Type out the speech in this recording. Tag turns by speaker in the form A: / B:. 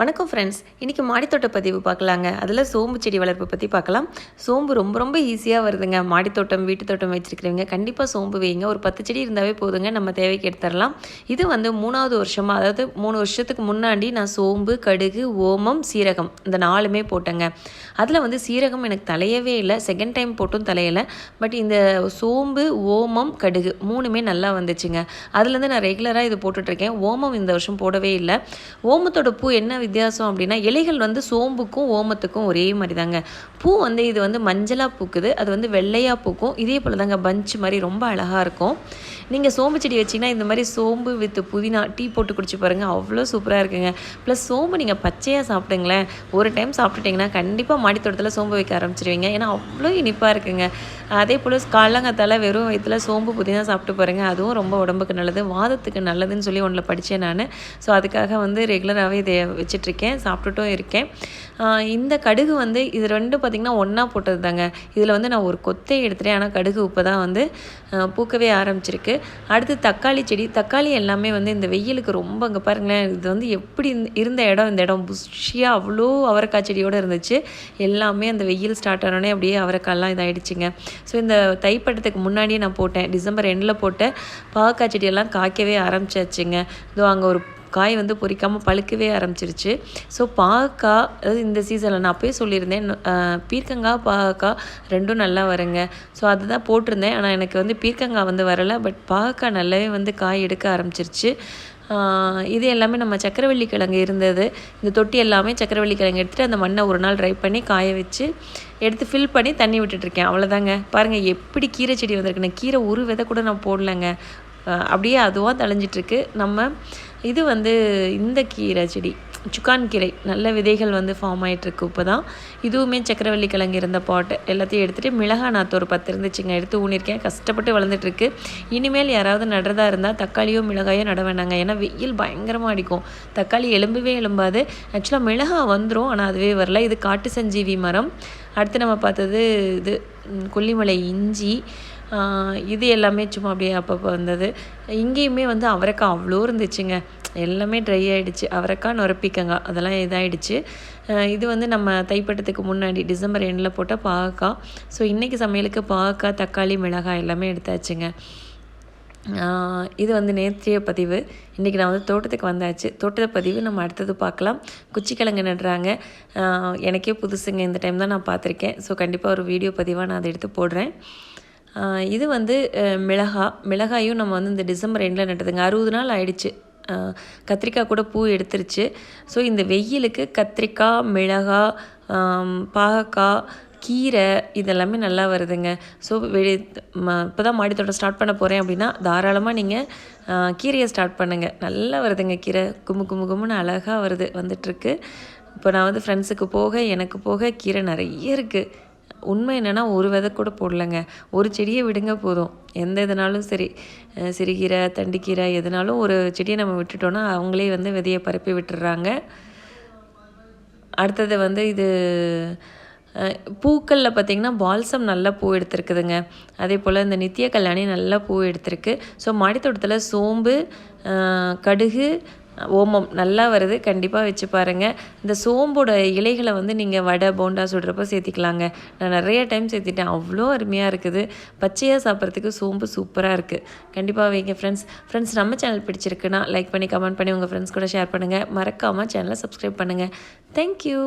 A: வணக்கம் ஃப்ரெண்ட்ஸ் இன்றைக்கி மாடித்தோட்ட பதிவு பார்க்கலாங்க. அதில் சோம்பு செடி வளர்ப்பு பற்றி பார்க்கலாம். சோம்பு ரொம்ப ரொம்ப ஈஸியாக வருதுங்க. மாடித்தோட்டம் வீட்டு தோட்டம் வச்சுருக்கிறவங்க கண்டிப்பாக சோம்பு வைங்க. ஒரு பத்து செடி இருந்தாவே போதுங்க. நம்ம தேவைக்கு எடுத்துடலாம். இது வந்து மூணாவது வருஷமாக அதாவது மூணு வருஷத்துக்கு முன்னாடி நான் சோம்பு கடுகு ஓமம் சீரகம் இந்த நாலுமே போட்டேங்க. அதில் வந்து சீரகம் எனக்கு தலையவே இல்லை. செகண்ட் டைம் போட்டும் தலையலை. பட் இந்த சோம்பு ஓமம் கடுகு மூணுமே நல்லா வந்துச்சுங்க. அதுலேருந்து நான் ரெகுலராக இது போட்டுட்ருக்கேன் ஓமம் இந்த வருஷம் போடவே இல்லை. ஓமத்தோட பூ என்ன வித்தியாசம் அப்படின்னா இலைகள் வந்து சோம்புக்கும் ஓமத்துக்கும் ஒரே மாதிரி தாங்க பூ வந்து இது வந்து மஞ்சளாக பூக்குது. அது வந்து வெள்ளையாக பூக்கும். இதே போல் தாங்க பஞ்ச் மாதிரி ரொம்ப அழகாக இருக்கும். நீங்கள் சோம்பு செடி வச்சிங்கன்னா இந்த மாதிரி சோம்பு வித் புதினா டீ போட்டு குடிச்சு பாருங்கள் அவ்வளோ சூப்பராக இருக்குங்க. ப்ளஸ் சோம்பு நீங்கள் பச்சையாக சாப்பிட்டுங்களேன். ஒரு டைம் சாப்பிட்டுட்டிங்கன்னா கண்டிப்பாக மாடித்தோட்டத்தில் சோம்பு வைக்க ஆரம்பிச்சிருவீங்க. ஏன்னா அவ்வளோ இனிப்பாக இருக்குங்க. அதே போல் காலங்கத்தால் வெறும் வயிற்றுல சோம்பு புதினா சாப்பிட்டு பாருங்கள் அதுவும் ரொம்ப உடம்புக்கு நல்லது வாதத்துக்கு நல்லதுன்னு சொல்லி ஒன்றில் படித்தேன் நான். ஸோ அதுக்காக வந்து ரெகுலராகவே இதை வச்சிட்ருக்கேன் சாப்பிட்டுட்டும் இருக்கேன். இந்த கடுகு வந்து இது ரெண்டும் பார்த்திங்கன்னா ஒன்றா போட்டது தாங்க இதில் வந்து நான் ஒரு கொத்தை எடுத்துட்டேன். ஆனால் கடுகு உப்பு தான் வந்து பூக்கவே ஆரம்பிச்சிருக்கு. அடுத்து தக்காளி செடி. தக்காளி எல்லாமே வந்து இந்த வெயிலுக்கு ரொம்ப அங்கே பாருங்களேன் இது வந்து எப்படி இருந்த இடம் இந்த இடம் புஷியாக அவ்வளோ அவரைக்காய் செடியோடு இருந்துச்சு. எல்லாமே அந்த வெயில் ஸ்டார்ட் ஆனோடனே அப்படியே அவரைக்காய்லாம் இதாகிடுச்சிங்க ஸோ இந்த தைப்பட்டத்துக்கு முன்னாடியே நான் போட்டேன். டிசம்பர் எண்டில் போட்ட பாவக்காய் செடியெல்லாம் காய்க்கவே ஆரம்பிச்சாச்சுங்க. இதோ அங்கே ஒரு காய் வந்து பொறிக்காமல் பழுக்கவே ஆரம்பிச்சிருச்சு. ஸோ பாகக்காய் அதாவது இந்த சீசனில் நான் அப்போயே சொல்லியிருந்தேன் பீர்க்கங்காய் பாகக்காய் ரெண்டும் நல்லா வருங்க. ஸோ அதுதான் போட்டிருந்தேன். ஆனால் எனக்கு வந்து பீர்க்கங்காய் வந்து வரலை. பட் பாகக்காய் நல்லாவே வந்து காய் எடுக்க ஆரம்பிச்சிருச்சு. இது எல்லாமே நம்ம சக்கரவள்ளி கிழங்கு இருந்தது. இந்த தொட்டி எல்லாமே சக்கரவள்ளி கிழங்கு எடுத்துகிட்டு அந்த மண்ணை ஒரு நாள் ட்ரை பண்ணி காய வச்சு எடுத்து ஃபில் பண்ணி தண்ணி விட்டுட்ருக்கேன். அவ்வளோதாங்க பாருங்கள் எப்படி கீரை செடி வந்திருக்குன்னு கீரை ஒரு விதை கூட நான் போடலைங்க. அப்படியே அதுவாக தளைஞ்சிட்ருக்கு நம்ம இது வந்து இந்த கீரை செடி சுக்கான் கீரை. நல்ல விதைகள் வந்து ஃபார்ம் ஆகிட்டுருக்கு இப்போ தான் இதுவுமே சக்கரவள்ளி கிழங்கு இருந்த பாட்டு எல்லாத்தையும் எடுத்துகிட்டு மிளகா நாற்று ஒரு பத்து இருந்துச்சுங்க. எடுத்து ஊனிருக்கேன். கஷ்டப்பட்டு வளர்ந்துட்டுருக்கு. இனிமேல் யாராவது நடுறதா இருந்தால் தக்காளியோ மிளகாயோ நட வேண்டாங்க ஏன்னா வெயில் பயங்கரமாக அடிக்கும். தக்காளி எலும்பவே எலும்பாது. ஆக்சுவலாக மிளகா வந்துடும் ஆனால் அதுவே வரல. இது காட்டு சஞ்சீவி மரம். அடுத்து நம்ம பார்த்தது இது கொல்லிமலை இஞ்சி. இது எல்லாமே சும்மா அப்படியே அப்பப்போ வந்தது. இங்கேயுமே வந்து அவரைக்காய் அவ்வளோ இருந்துச்சுங்க. எல்லாமே ட்ரை ஆகிடுச்சு அவரைக்காய் நுரப்பிக்கங்காய் அதெல்லாம் இதாகிடுச்சு இது வந்து நம்ம தைப்பட்டத்துக்கு முன்னாடி டிசம்பர் எண்டில் போட்டால் பாகக்காய் ஸோ இன்றைக்கி சமையலுக்கு பாகக்காய் தக்காளி மிளகாய் எல்லாமே எடுத்தாச்சுங்க. இது வந்து நேற்றைய பதிவு. இன்றைக்கி நான் வந்து தோட்டத்துக்கு வந்தாச்சு. தோட்டத்தை பதிவு நம்ம அடுத்தது பார்க்கலாம். குச்சிக்கிழங்கு நடுறாங்க எனக்கே புதுசுங்க. இந்த டைம் தான் நான் பார்த்துருக்கேன். ஸோ கண்டிப்பாக ஒரு வீடியோ பதிவாக நான் அதை எடுத்து போடுறேன். இது வந்து மிளகா. மிளகாயும் நம்ம வந்து இந்த டிசம்பர் எண்டில் நட்டதுங்க. அறுபது நாள் ஆயிடுச்சு. கத்திரிக்காய் கூட பூ எடுத்துருச்சு. ஸோ இந்த வெயிலுக்கு கத்திரிக்காய் மிளகா பாகக்காய் கீரை இதெல்லாமே நல்லா வருதுங்க. ஸோ வெளி இப்போ தான் மாடித்தோட்டம் ஸ்டார்ட் பண்ண போகிறேன் அப்படின்னா தாராளமாக நீங்கள் கீரையை ஸ்டார்ட் பண்ணுங்கள் நல்லா வருதுங்க கீரை. கும்மு கும்மு கும்முன்னு அழகாக வருது வந்துட்டுருக்கு. இப்போ நான் வந்து ஃப்ரெண்ட்ஸுக்கு போக எனக்கு போக கீரை நிறைய இருக்குது உண்மை என்னென்னா ஒரு விதை கூட போடலைங்க. ஒரு செடியை விடுங்க போதும். எந்த இதனாலும் சரி சிறுகீரை தண்டிக்கீரை எதுனாலும் ஒரு செடியை நம்ம விட்டுட்டோன்னா அவங்களே வந்து விதையை பரப்பி விட்டுடுறாங்க அடுத்தது வந்து இது பூக்களில் பார்த்திங்கன்னா பால்சம் நல்லா பூ எடுத்திருக்குதுங்க. அதே போல் இந்த நித்திய கல்யாணி நல்லா பூ எடுத்திருக்கு. ஸோ மாடித்தோட்டத்தில் சோம்பு கடுகு ஓமம் நல்லா வருது. கண்டிப்பாக வச்சு பாருங்கள் இந்த சோம்போட இலைகளை வந்து நீங்கள் வடை போண்டா சுடுறப்போ சேர்த்திக்கலாங்க. நான் நிறைய டைம் சேர்த்திட்டேன். அவ்வளோ அருமையாக இருக்குது. பச்சையாக சாப்பிட்றதுக்கு சோம்பு சூப்பராக இருக்குது கண்டிப்பாக வைங்க ஃப்ரெண்ட்ஸ் ஃப்ரெண்ட்ஸ் நம்ம சேனல் பிடிச்சிருக்குன்னா லைக் பண்ணி கமெண்ட் பண்ணி உங்கள் ஃப்ரெண்ட்ஸ் கூட ஷேர் பண்ணுங்கள் மறக்காமல் சேனலை சப்ஸ்கிரைப் பண்ணுங்கள் தேங்க்யூ